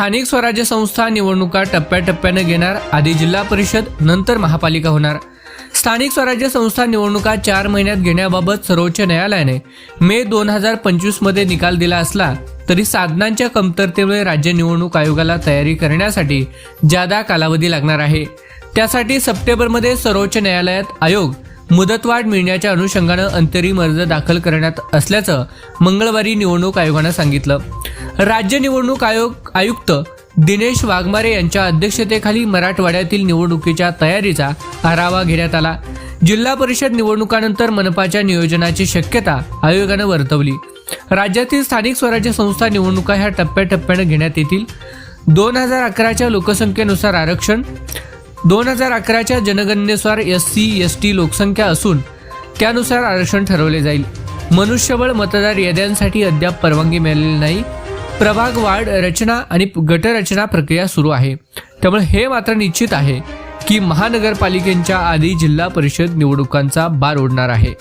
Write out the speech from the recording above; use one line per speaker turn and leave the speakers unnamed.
स्थानिक स्वराज्य संस्था निवडणुका टप्प्याटप्प्यानं घेणार आधी जिल्हा परिषद नंतर महापालिका होणार. स्थानिक स्वराज्य संस्था निवडणुका चार महिन्यात घेण्याबाबत सर्वोच्च न्यायालयाने मे दोन हजार पंचवीसमध्ये निकाल दिला असला तरी साधनांच्या कमतरतेमुळे राज्य निवडणूक आयोगाला तयारी करण्यासाठी जादा कालावधी लागणार आहे. त्यासाठी सप्टेंबरमध्ये सर्वोच्च न्यायालयात आयोग मुदतवाढ मिळण्याच्या अनुषंगानं अंतरिम अर्ज दाखल करण्यात असल्याचं मंगळवारी निवडणूक आयोगानं सांगितलं. राज्य निवडणूक आयोग आयुक्त दिनेश वाघमारे यांच्या अध्यक्षतेखाली मराठवाड्यातील निवडणुकीच्या तयारीचा आढावा घेण्यात आला. जिल्हा परिषद निवडणुकानंतर मनपाच्या नियोजनाची शक्यता आयोगानं वर्तवली. राज्यातील स्थानिक स्वराज्य संस्था निवडणुका ह्या टप्प्याटप्प्यानं घेण्यात येतील. दोन हजार अकराच्या लोकसंख्येनुसार आरक्षण दोन हजार अकराच्या जनगणनेनुसार एस सी एस टी लोकसंख्या असून त्यानुसार आरक्षण ठरवले जाईल. मनुष्यबळ मतदार याद्यांसाठी अद्याप परवानगी मिळालेली नाही. प्रभाग वाढ रचना आणि गटरचना प्रक्रिया सुरू आहे. त्यामुळे हे मात्र निश्चित आहे की महानगरपालिकेच्या आधी जिल्हा परिषद निवडणुकांचा बार ओढणार आहे.